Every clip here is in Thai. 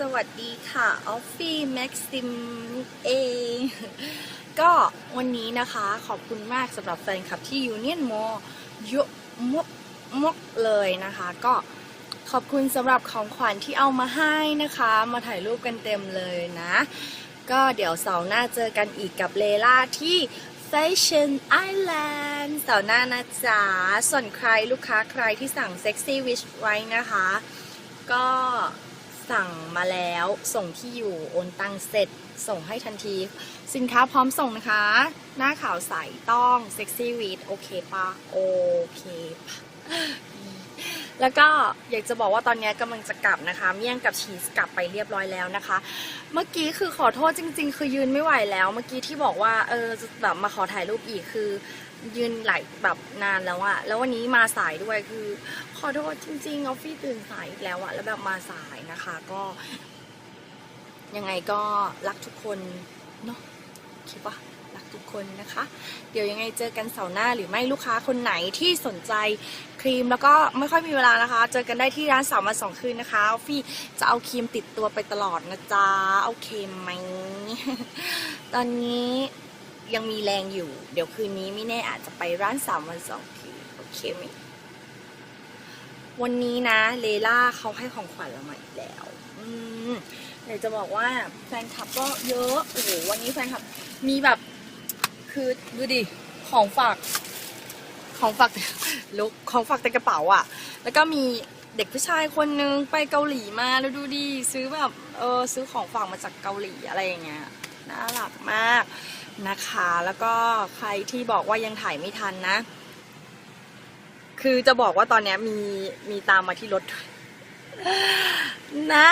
สวัสดีค่ะออฟฟี่แม็กซิมเองก็วันนี้นะคะขอบคุณมากสำหรับแฟนคลับที่ยูเนียนโมเยอะมกมกเลยนะคะ ก็ขอบคุณสำหรับของขวัญที่เอามาให้นะคะ มาถ่ายรูปกันเต็มเลยนะ ก็เดี๋ยวเสาร์หน้าเจอกันอีกกับเลล่าที่ Fashion Island เสาร์หน้านะจ๊ะส่วนใครลูกค้าใครที่สั่ง Sexy Wish ไว้นะคะ ก็ สั่งมาแล้วส่งที่อยู่โอนตังเสร็จ ส่งให้ทันที สินค้าพร้อมส่งนะคะ หน้าขาวใสต้องเซ็กซี่วีดโอเคปะโอเคปะ แล้วก็อยากจะบอกว่าตอนนี้กำลังจะกลับนะคะ เมี่ยงกับชีสกลับไปเรียบร้อยแล้วนะคะ เมื่อกี้คือขอโทษจริง ๆ คือยืนไม่ไหวแล้ว เมื่อกี้ที่บอกว่าเออแบบมาขอถ่ายรูปอีกคือยืนหลายแบบนานแล้วอะแล้ววันนี้มาสายด้วยคือ ขอโทษจริงๆออฟฟี่ตื่นสายอีกแล้วอะแล้วแบบมาสายนะคะ ก็ ยังไงก็รักทุกคนเนาะคิดว่า รักทุกคนนะคะ เดี๋ยวยังไงเจอกันเสาร์หน้าหรือไม่ลูกค้าคนไหนที่สนใจครีมแล้วก็ไม่ค่อยมีเวลานะคะ เจอกันได้ที่ร้านสามวันสองคืนนะคะฟี่จะเอาครีมติดตัวไปตลอดนะจ๊ะโอเคไหมตอนนี้ยังมีแรงอยู่ เดี๋ยวคืนนี้ไม่แน่อาจจะไปร้านสามวันสองคืนโอเคไหมวันนี้นะเลล่าเขาให้ของขวัญเรามาอีกแล้ว อืมอยากจะบอกว่าแฟนคลับก็เยอะ โอ้โห วันนี้แฟนคลับมีแบบ คือดูดิ ของฝาก ของฝาก ลุกของฝากในกระเป๋าอะ แล้วก็มีเด็กผู้ชายคนนึงไปเกาหลีมาแล้วดูดิซื้อแบบเออซื้อของฝากมาจากเกาหลีอะไรอย่างเงี้ยน่ารักมากนะคะ แล้วก็ใครที่บอกว่ายังถ่ายไม่ทันนะ คือจะบอกว่าตอนเนี้ยมีมีตามมาที่รถนะ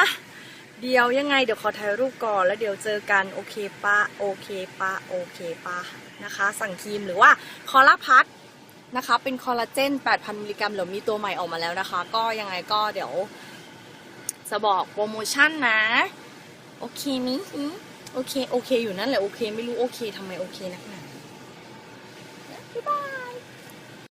เดี๋ยวยังไงเดี๋ยวขอถ่ายรูปก่อนแล้วเดี๋ยวเจอกันโอเคปะโอเคปะโอเคปะนะคะ สั่งครีมหรือว่าคอลลาพัทนะคะเป็นคอลลาเจน 8,000 มิลลิกรัมเดี๋ยวมีตัวใหม่ออกมาแล้วนะคะ ก็ยังไงก็เดี๋ยวจะบอกโปรโมชั่นนะ โอเคมิโอเค โอเคอยู่นั่นแหละ โอเค ไม่รู้โอเคทำไมโอเคนักหนาบ๊ายบาย